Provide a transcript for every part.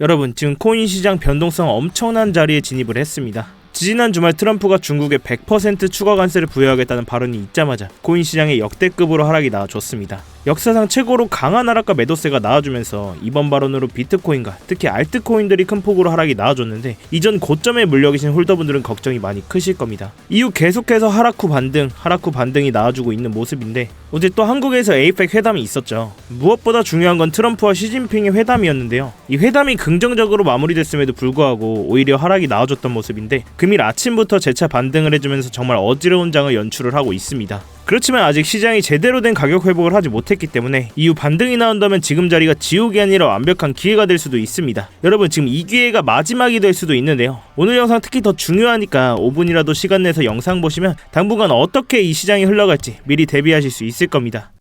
여러분 지금 코인 시장 변동성 엄청난 자리에 진입을 했습니다. 지지난 주말 트럼프가 중국에 100% 추가 관세를 부여하겠다는 발언이 있자마자 코인 시장에 역대급으로 하락이 나와줬습니다. 역사상 최고로 강한 하락과 매도세가 나와주면서 이번 발언으로 비트코인과 특히 알트코인들이 큰 폭으로 하락이 나와줬는데 이전 고점에 물려 계신 홀더분들은 걱정이 많이 크실 겁니다. 이후 계속해서 하락 후 반등, 하락 후 반등이 나와주고 있는 모습인데 어제 또 한국에서 에이펙 회담이 있었죠. 무엇보다 중요한 건 트럼프와 시진핑의 회담이었는데요. 이 회담이 긍정적으로 마무리됐음에도 불구하고 오히려 하락이 나와줬던 모습인데 금일 아침부터 재차 반등을 해주면서 정말 어지러운 장을 연출을 하고 있습니다. 그렇지만 아직 시장이 제대로 된 가격 회복을 하지 못했기 때문에 이후 반등이 나온다면 지금 자리가 지옥이 아니라 완벽한 기회가 될 수도 있습니다. 여러분 지금 이 기회가 마지막이 될 수도 있는데요. 오늘 영상 특히 더 중요하니까 5분이라도 시간 내서 영상 보시면 당분간 어떻게 이 시장이 흘러갈지 미리 대비하실 수 있을 겁니다.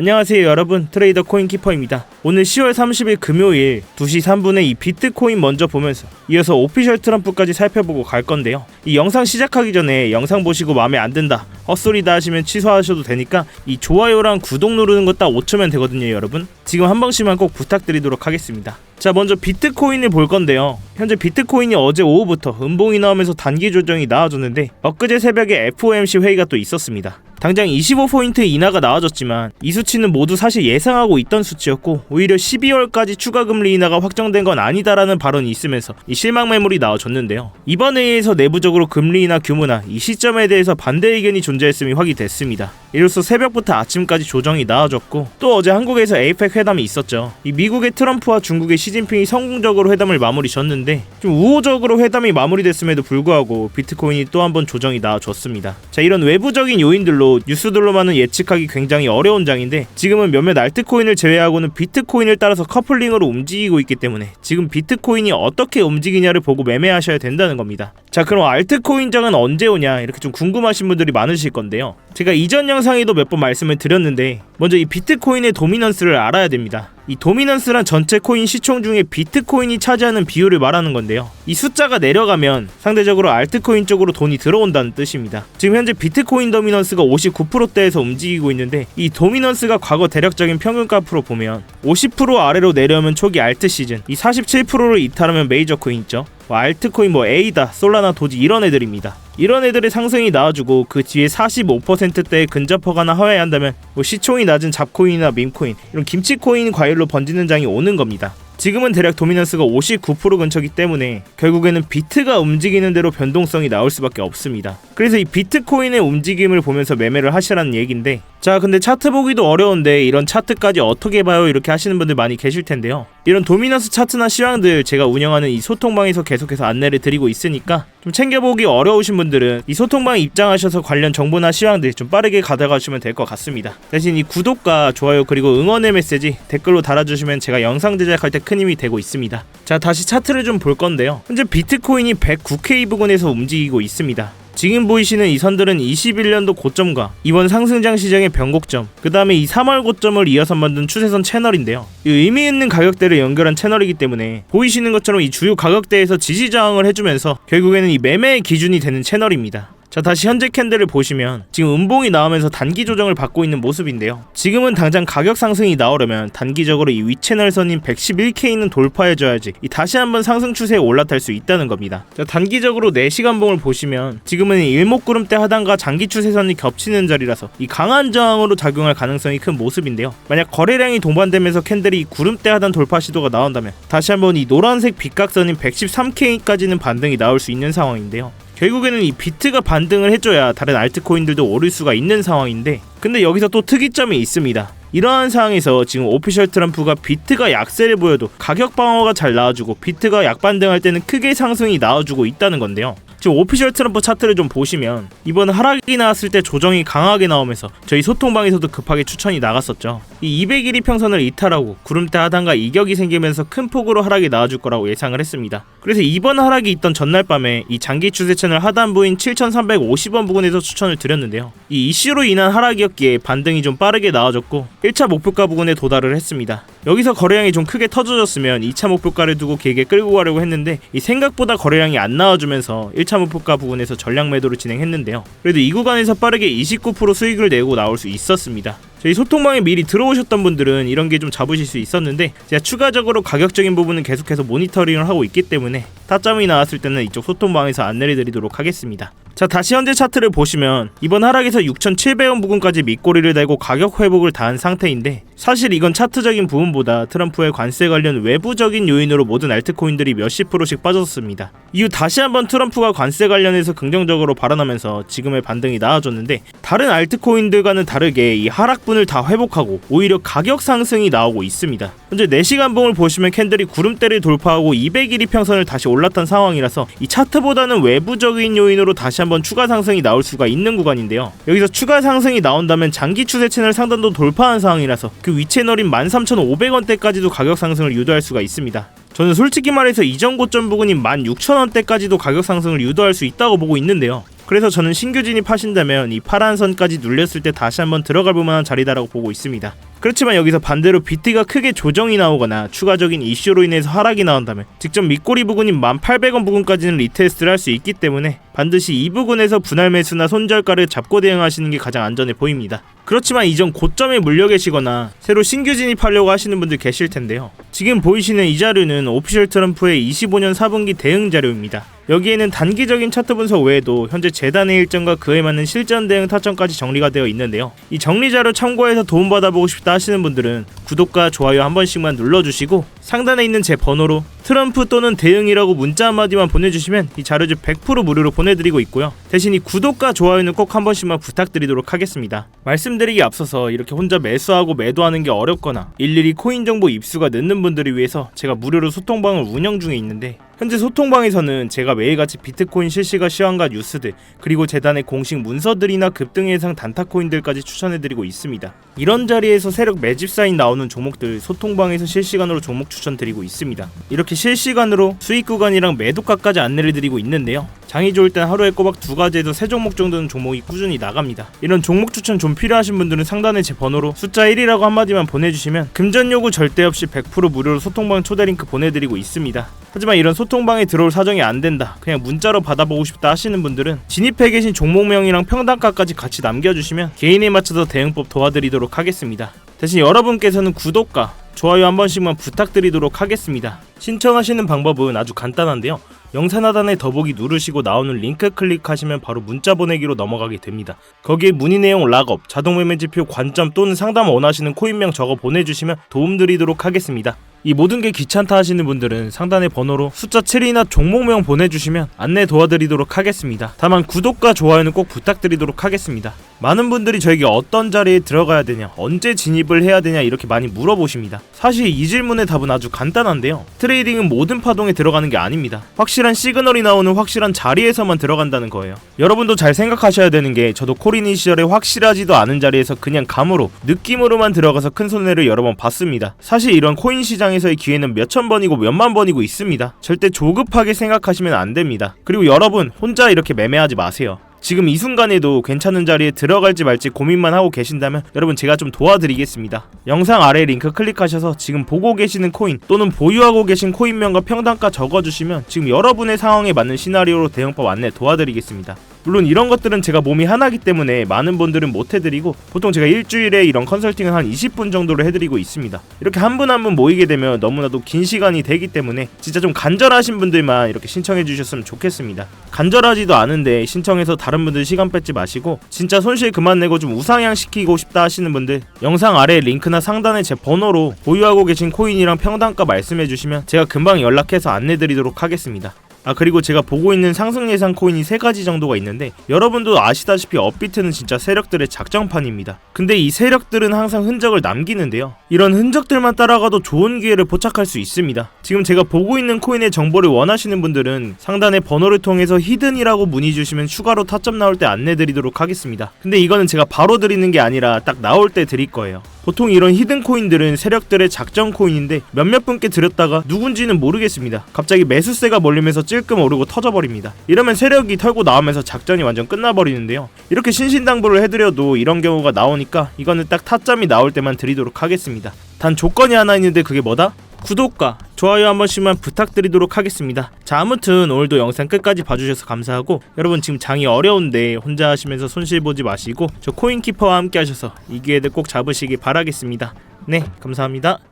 안녕하세요 여러분. 트레이더 코인키퍼입니다. 오늘 10월 30일 금요일 2시 3분에 이 비트코인 먼저 보면서 이어서 오피셜 트럼프까지 살펴보고 갈 건데요. 이 영상 시작하기 전에 영상 보시고 마음에 안 든다 헛소리다 하시면 취소하셔도 되니까 이 좋아요랑 구독 누르는 거딱 5초면 되거든요 여러분. 지금 한 번씩만 꼭 부탁드리도록 하겠습니다. 자 먼저 비트코인을 볼 건데요. 현재 비트코인이 어제 오후부터 음봉이 나오면서 단기 조정이 나와줬는데 엊그제 새벽에 FOMC 회의가 또 있었습니다 당장 25포인트 인하가 나와졌지만 이 수치는 모두 사실 예상하고 있던 수치였고 오히려 12월까지 추가 금리 인하가 확정된 건 아니다라는 발언이 있으면서 이 실망 매물이 나와줬는데요. 이번 회의에서 내부적으로 금리 인하 규모나 이 시점에 대해서 반대 의견이 존재했음이 확인됐습니다. 이로써 새벽부터 아침까지 조정이 나와졌고 또 어제 한국에서 에이펙 회담이 있었죠. 이 미국의 트럼프와 중국의 시진핑이 성공적으로 회담을 마무리 졌는데 좀 우호적으로 회담이 마무리됐음에도 불구하고 비트코인이 또 한 번 조정이 나와줬습니다. 자 이런 외부적인 요인들로 뉴스들로만은 예측하기 굉장히 어려운 장인데 지금은 몇몇 알트코인을 제외하고는 비트코인을 따라서 커플링으로 움직이고 있기 때문에 지금 비트코인이 어떻게 움직이냐를 보고 매매하셔야 된다는 겁니다. 자 그럼 알트코인 장은 언제 오냐 이렇게 좀 궁금하신 분들이 많으실 건데요. 제가 이전 영상에도 몇 번 말씀을 드렸는데 먼저 이 비트코인의 도미넌스를 알아야 됩니다. 이 도미넌스란 전체 코인 시총 중에 비트코인이 차지하는 비율을 말하는 건데요. 이 숫자가 내려가면 상대적으로 알트코인 쪽으로 돈이 들어온다는 뜻입니다. 지금 현재 비트코인 도미넌스가 59%대에서 움직이고 있는데 이 도미넌스가 과거 대략적인 평균 값으로 보면 50% 아래로 내려오면 초기 알트 시즌, 이 47%를 이탈하면 메이저 코인 있죠. 뭐 알트코인 뭐 에이다, 솔라나, 도지 이런 애들입니다. 이런 애들의 상승이 나와주고 그 뒤에 45%대에 근접하거나 하회야 한다면 뭐 시총이 낮은 잡코인이나 밈코인 이런 김치코인 과일로 번지는 장이 오는 겁니다. 지금은 대략 도미넌스가 59% 근처기 때문에 결국에는 비트가 움직이는 대로 변동성이 나올 수밖에 없습니다. 그래서 이 비트코인의 움직임을 보면서 매매를 하시라는 얘기인데 자 근데 차트 보기도 어려운데 이런 차트까지 어떻게 봐요 이렇게 하시는 분들 많이 계실 텐데요. 이런 도미넌스 차트나 시황들 제가 운영하는 이 소통방에서 계속해서 안내를 드리고 있으니까 좀 챙겨보기 어려우신 분들은 이 소통방에 입장하셔서 관련 정보나 시황들 좀 빠르게 가져가시면 될 것 같습니다. 대신 이 구독과 좋아요 그리고 응원의 메시지 댓글로 달아주시면 제가 영상 제작할 때 큰 힘이 되고 있습니다. 자 다시 차트를 좀 볼 건데요. 현재 비트코인이 109K 부근에서 움직이고 있습니다. 지금 보이시는 이 선들은 21년도 고점과 이번 상승장 시장의 변곡점, 그 다음에 이 3월 고점을 이어서 만든 추세선 채널인데요. 이 의미 있는 가격대를 연결한 채널이기 때문에 보이시는 것처럼 이 주요 가격대에서 지지 저항을 해주면서 결국에는 이 매매의 기준이 되는 채널입니다. 자 다시 현재 캔들을 보시면 지금 음봉이 나오면서 단기 조정을 받고 있는 모습인데요. 지금은 당장 가격 상승이 나오려면 단기적으로 이 위채널선인 111K는 돌파해줘야지 이 다시 한번 상승 추세에 올라탈 수 있다는 겁니다. 자 단기적으로 4시간봉을 보시면 지금은 일목구름대 하단과 장기 추세선이 겹치는 자리라서 이 강한 저항으로 작용할 가능성이 큰 모습인데요. 만약 거래량이 동반되면서 캔들이 구름대 하단 돌파 시도가 나온다면 다시 한번 이 노란색 빗각선인 113K까지는 반등이 나올 수 있는 상황인데요 결국에는 이 비트가 반등을 해줘야 다른 알트코인들도 오를 수가 있는 상황인데 근데 여기서 또 특이점이 있습니다. 이러한 상황에서 지금 오피셜 트럼프가 비트가 약세를 보여도 가격 방어가 잘 나와주고 비트가 약반등할 때는 크게 상승이 나와주고 있다는 건데요. 지금 오피셜 트럼프 차트를 좀 보시면 이번 하락이 나왔을 때 조정이 강하게 나오면서 저희 소통방에서도 급하게 추천이 나갔었죠. 이 200일 평선을 이탈하고 구름대 하단과 이격이 생기면서 큰 폭으로 하락이 나와줄 거라고 예상을 했습니다. 그래서 이번 하락이 있던 전날 밤에 이 장기 추세 채널 하단부인 7,350원 부근에서 추천을 드렸는데요. 이 이슈로 인한 하락이었기에 반등이 좀 빠르게 나와졌고 1차 목표가 부근에 도달을 했습니다. 여기서 거래량이 좀 크게 터져졌으면 2차 목표가를 두고 길게 끌고 가려고 했는데 이 생각보다 거래량이 안 나와주면서 1차 목표가 부근에서 전량 매도를 진행했는데요. 그래도 이 구간에서 빠르게 29% 수익을 내고 나올 수 있었습니다. 저희 소통방에 미리 들어오셨던 분들은 이런 게 좀 잡으실 수 있었는데 제가 추가적으로 가격적인 부분은 계속해서 모니터링을 하고 있기 때문에 타점이 나왔을 때는 이쪽 소통방에서 안내를 드리도록 하겠습니다. 자 다시 현재 차트를 보시면 이번 하락에서 6,700원 부근까지 밑꼬리를 달고 가격 회복을 다한 상태인데 사실 이건 차트적인 부분보다 트럼프의 관세 관련 외부적인 요인으로 모든 알트코인들이 몇십 프로씩 빠졌습니다. 이후 다시 한번 트럼프가 관세 관련해서 긍정적으로 발언하면서 지금의 반등이 나아졌는데 다른 알트코인들과는 다르게 이 하락 분을 다 회복하고 오히려 가격 상승이 나오고 있습니다. 현재 4시간 봉을 보시면 캔들이 구름대를 돌파하고 200일 이평선을 다시 올랐던 상황이라서 이 차트보다는 외부적인 요인으로 다시 한번 추가 상승이 나올 수가 있는 구간인데요. 여기서 추가 상승이 나온다면 장기 추세 채널 상단도 돌파한 상황이라서 그 위 채널인 13,500원대까지도 가격 상승을 유도할 수가 있습니다. 저는 솔직히 말해서 이전 고점 부근인 16,000원대까지도 가격 상승을 유도할 수 있다고 보고 있는데요. 그래서 저는 신규 진입하신다면 이 파란 선까지 눌렸을 때 다시 한번 들어갈 만한 자리다라고 보고 있습니다. 그렇지만 여기서 반대로 비트가 크게 조정이 나오거나 추가적인 이슈로 인해서 하락이 나온다면 직접 밑꼬리 부근인 1800원 부근까지는 리테스트를 할 수 있기 때문에 반드시 이 부근에서 분할 매수나 손절가를 잡고 대응하시는 게 가장 안전해 보입니다. 그렇지만 이전 고점에 물려 계시거나 새로 신규 진입하려고 하시는 분들 계실 텐데요. 지금 보이시는 이 자료는 오피셜 트럼프의 25년 4분기 대응 자료입니다. 여기에는 단기적인 차트 분석 외에도 현재 재단의 일정과 그에 맞는 실전 대응 타점까지 정리가 되어 있는데요. 이 정리 자료 참고해서 도움받아 보고 싶다 하시는 분들은 구독과 좋아요 한 번씩만 눌러주시고 상단에 있는 제 번호로 트럼프 또는 대응이라고 문자 한마디만 보내주시면 이 자료집 100% 무료로 보내드리고 있고요. 대신 이 구독과 좋아요는 꼭 한 번씩만 부탁드리도록 하겠습니다. 말씀드리기 앞서서 이렇게 혼자 매수하고 매도하는 게 어렵거나 일일이 코인 정보 입수가 늦는 분들을 위해서 제가 무료로 소통방을 운영 중에 있는데 현재 소통방에서는 제가 매일같이 비트코인 실시간 시황과 뉴스들 그리고 재단의 공식 문서들이나 급등 예상 단타 코인들까지 추천해드리고 있습니다. 이런 자리에서 세력 매집 사인 나오는 종목들 소통방에서 실시간으로 종목 추천드리고 있습니다. 이렇게 실시간으로 수익 구간이랑 매도가까지 안내를 드리고 있는데요. 장이 좋을 땐 하루에 꼬박 두 가지에서 세 종목 정도는 종목이 꾸준히 나갑니다. 이런 종목 추천 좀 필요하신 분들은 상단에 제 번호로 숫자 1이라고 한마디만 보내주시면 금전 요구 절대 없이 100% 무료로 소통방 초대 링크 보내드리고 있습니다. 하지만 이런 소통방에 들어올 사정이 안 된다. 그냥 문자로 받아보고 싶다 하시는 분들은 진입해 계신 종목명이랑 평단가까지 같이 남겨주시면 개인에 맞춰서 대응법 도와드리도록 하겠습니다. 대신 여러분께서는 구독과 좋아요 한 번씩만 부탁드리도록 하겠습니다. 신청하시는 방법은 아주 간단한데요. 영상 하단에 더보기 누르시고 나오는 링크 클릭하시면 바로 문자 보내기로 넘어가게 됩니다. 거기에 문의 내용 락업, 자동 매매 지표, 관점 또는 상담 원하시는 코인명 적어 보내주시면 도움드리도록 하겠습니다. 이 모든 게 귀찮다 하시는 분들은 상단의 번호로 숫자 7이나 종목명 보내주시면 안내 도와드리도록 하겠습니다. 다만 구독과 좋아요는 꼭 부탁드리도록 하겠습니다. 많은 분들이 저에게 어떤 자리에 들어가야 되냐, 언제 진입을 해야 되냐 이렇게 많이 물어보십니다. 사실 이 질문의 답은 아주 간단한데요. 트레이딩은 모든 파동에 들어가는 게 아닙니다. 확실한 시그널이 나오는 확실한 자리에서만 들어간다는 거예요. 여러분도 잘 생각하셔야 되는 게 저도 코리니 시절에 확실하지도 않은 자리에서 그냥 감으로 느낌으로만 들어가서 큰 손해를 여러 번 봤습니다. 사실 이런 코인 시장 에서의 기회는 몇천 번이고 몇만 번이고 있습니다. 절대 조급하게 생각하시면 안 됩니다. 그리고 여러분 혼자 이렇게 매매하지 마세요. 지금 이 순간에도 괜찮은 자리에 들어갈지 말지 고민만 하고 계신다면 여러분 제가 좀 도와드리겠습니다. 영상 아래 링크 클릭하셔서 지금 보고 계시는 코인 또는 보유하고 계신 코인명과 평단가 적어주시면 지금 여러분의 상황에 맞는 시나리오로 대응법 안내 도와드리겠습니다. 물론 이런 것들은 제가 몸이 하나기 때문에 많은 분들은 못 해드리고 보통 제가 일주일에 이런 컨설팅은 한 20분 정도로 해드리고 있습니다. 이렇게 한 분 한 분 모이게 되면 너무나도 긴 시간이 되기 때문에 진짜 좀 간절하신 분들만 이렇게 신청해 주셨으면 좋겠습니다. 간절하지도 않은데 신청해서 다른 분들 시간 뺏지 마시고 진짜 손실 그만 내고 좀 우상향 시키고 싶다 하시는 분들 영상 아래 링크나 상단에 제 번호로 보유하고 계신 코인이랑 평단가 말씀해 주시면 제가 금방 연락해서 안내 드리도록 하겠습니다. 아 그리고 제가 보고 있는 상승 예상 코인이 세 가지 정도가 있는데 여러분도 아시다시피 업비트는 진짜 세력들의 작정판입니다. 근데 이 세력들은 항상 흔적을 남기는데요. 이런 흔적들만 따라가도 좋은 기회를 포착할 수 있습니다. 지금 제가 보고 있는 코인의 정보를 원하시는 분들은 상단의 번호를 통해서 히든이라고 문의 주시면 추가로 타점 나올 때 안내 드리도록 하겠습니다. 근데 이거는 제가 바로 드리는 게 아니라 딱 나올 때 드릴 거예요. 보통 이런 히든 코인들은 세력들의 작정 코인인데 몇몇 분께 드렸다가 누군지는 모르겠습니다. 갑자기 매수세가 몰리면서 찔끔 오르고 터져버립니다. 이러면 세력이 털고 나오면서 작전이 완전 끝나버리는데요. 이렇게 신신당부를 해드려도 이런 경우가 나오니까 이거는 딱 타점이 나올 때만 드리도록 하겠습니다. 단 조건이 하나 있는데 그게 뭐다? 구독과 좋아요 한 번씩만 부탁드리도록 하겠습니다. 자 아무튼 오늘도 영상 끝까지 봐주셔서 감사하고 여러분 지금 장이 어려운데 혼자 하시면서 손실 보지 마시고 저 코인키퍼와 함께 하셔서 이 기회를 꼭 잡으시길 바라겠습니다. 네 감사합니다.